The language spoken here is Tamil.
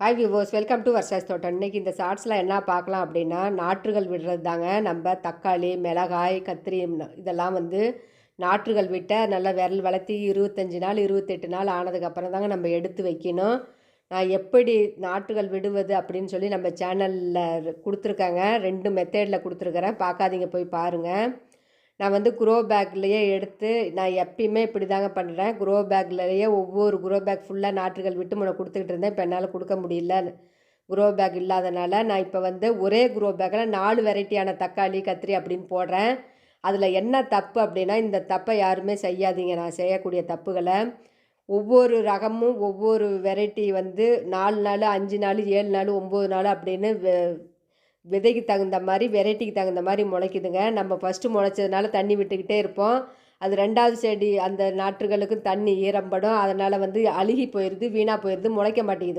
Hi viewers welcome to Varsha's தோட்டம் இன்றைக்கி இந்த ஷார்ட்ஸில் என்ன பார்க்கலாம் அப்படின்னா நாற்றுகள் விடுறது தாங்க நம்ம தக்காளி மிளகாய் கத்திரி இதெல்லாம் வந்து நாற்றுகள் விட்ட நல்லா விரல் வளர்த்தி இருபத்தஞ்சி நாள் இருபத்தெட்டு நாள் ஆனதுக்கப்புறம் தாங்க நம்ம எடுத்து வைக்கணும். நான் எப்படி நாற்றுகள் விடுவது அப்படின்னு சொல்லி நம்ம சேனலில் கொடுத்துருக்காங்க. ரெண்டு மெத்தேடில் கொடுத்துருக்குறேன். பார்க்காதீங்க போய் பாருங்கள் நான் வந்து குரோ பேக்லேயே எடுத்து நான் எப்பயுமே இப்படி தாங்க பண்ணுறேன் குரோ பேக்லேயே ஒவ்வொரு குரோ பேக் ஃபுல்லாக நாற்றுகள் விட்டு முன்ன கொடுத்துக்கிட்டு இருந்தேன். இப்போ என்னால் கொடுக்க முடியல குரோ பேக் இல்லாதனால நான் இப்போ வந்து ஒரே குரோ பேக்கில் நாலு வெரைட்டியான தக்காளி கத்திரி அப்படின்னு போடுறேன். அதில் என்ன தப்பு அப்படின்னா இந்த தப்பை யாருமே செய்யாதீங்க. நான் செய்யக்கூடிய தப்புகளை. ஒவ்வொரு ரகமும் ஒவ்வொரு வெரைட்டி வந்து நாலு நாள் அஞ்சு நாள் ஏழு நாள் ஒம்பது நாள் அப்படின்னு வெ- விதைக்கு தகுந்த மாதிரி வெரைட்டிக்கு தகுந்த மாதிரி முளைக்குதுங்க. நம்ம ஃபஸ்ட்டு முளைச்சதுனால தண்ணி விட்டுக்கிட்டே இருப்போம். அது ரெண்டாவது செடி அந்த நாற்றுகளுக்கும் தண்ணி ஈரம்படும் அதனால் வந்து அழுகி போயிடுது வீணாக போயிடுது முளைக்க மாட்டேங்குது.